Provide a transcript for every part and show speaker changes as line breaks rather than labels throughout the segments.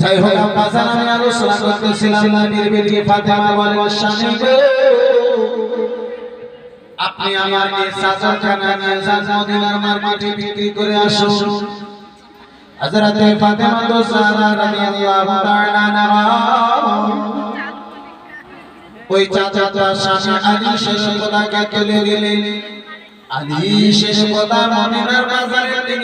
যাই হোক আব্বাসান আমি আলোচনা করতেছিলাম নবীর বেটি ফাতেমা বলেন স্বামী আপনি আমার এই সাজার খানা নিয়ে যান, মদিনার মার্কেটে বিক্রি করে আসুন। হযরতে ফাতেমা তো সারা রাদিয়াল্লাহু তাআলা আনহা। ওই চাচাটা স্বামী আলী শেষ কোদাকে তুলে দিলেন। আলী শেষ কোদা মদিনার বাজারে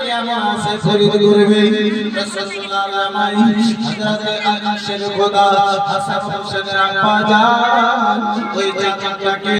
কেমন আছে খরিদ করবে রাসূলুল্লাহ আমাই হযরত আলী শের খোদা হাসান হোসেনের আব্বা জান ওই চাচাটাকে